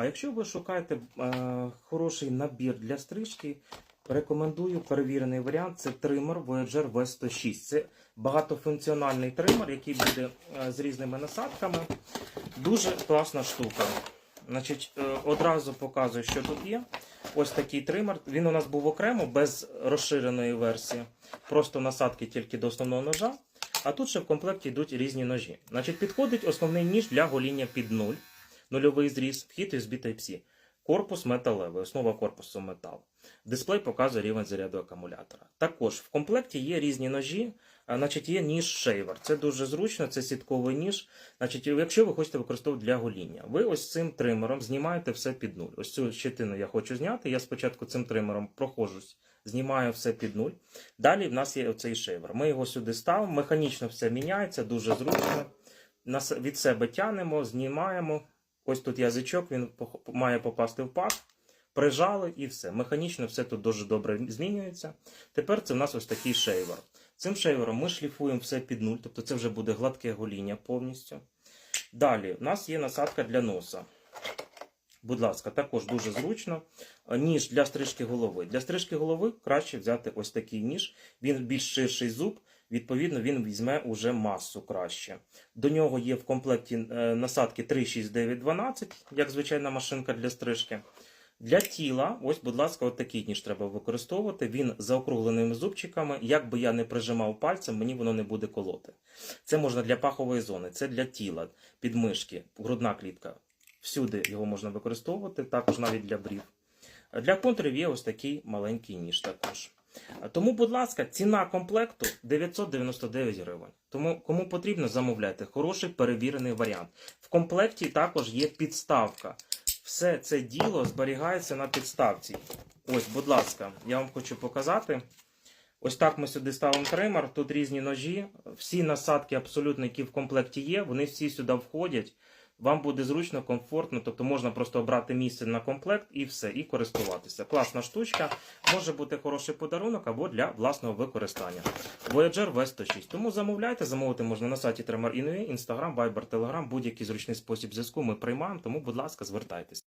А якщо ви шукаєте е, хороший набір для стрижки, рекомендую перевірений варіант. Це тример Voyager V106. Це багатофункціональний тример, який буде е, з різними насадками. Дуже класна штука. Значить, е, одразу показую, що тут є. Ось такий тример. Він у нас був окремо без розширеної версії. Просто насадки тільки до основного ножа. А тут ще в комплекті йдуть різні ножі. Значить, підходить основний ніж для гоління під нуль, нульовий зріз, вхід USB Type-C. Корпус металевий, основа корпусу метал. Дисплей показує рівень заряду акумулятора. Також в комплекті є різні ножі, значить, є ніж шейвер. Це дуже зручно, це сітковий ніж. Значить, якщо ви хочете використовувати для гоління, ви ось цим тримером знімаєте все під нуль. Ось цю щетину я хочу зняти. Я спочатку цим тримером прохожусь, знімаю все під нуль. Далі в нас є оцей шейвер. Ми його сюди ставимо, механічно все міняється, дуже зручно. Від себе тянемо, знімаємо. Ось тут язичок, він має попасти в паз. Прижали і все. Механічно все тут дуже добре змінюється. Тепер це в нас ось такий шейвер. Цим шейвером ми шліфуємо все під нуль, тобто це вже буде гладке гоління повністю. Далі, в нас є насадка для носа. Будь ласка, також дуже зручно. Е, Ніж для стрижки голови. Для стрижки голови краще взяти ось такий ніж. Він більш ширший зуб, відповідно, він візьме уже масу краще. До нього є в комплекті е, насадки 3, 6, 9, 12, як звичайна машинка для стрижки. Для тіла, ось, будь ласка, от такий ніж треба використовувати. Він з заокругленими зубчиками. Як би я не прижимав пальцем, мені воно не буде колоти. Це можна для пахової зони, це для тіла, підмишки, грудна клітка. Всюди його можна використовувати, також навіть для брів. Для контурів є ось такий маленький ніж також. Тому, будь ласка, ціна комплекту 999 гривень. Тому кому потрібно, замовляйте. Хороший перевірений варіант. В комплекті також є підставка. Все це діло зберігається на підставці. Ось, будь ласка, я вам хочу показати. Ось так ми сюди ставимо тример. Тут різні ножі. Всі насадки, абсолютно, які в комплекті є, вони всі сюди входять. Вам буде зручно, комфортно, тобто можна просто обрати місце на комплект і все, і користуватися. Класна штучка, може бути хороший подарунок або для власного використання. Voyager V106. Тому замовляйте, замовити можна на сайті Tremor Instagram, Viber, Telegram, будь-який зручний спосіб зв'язку ми приймаємо, тому, будь ласка, звертайтеся.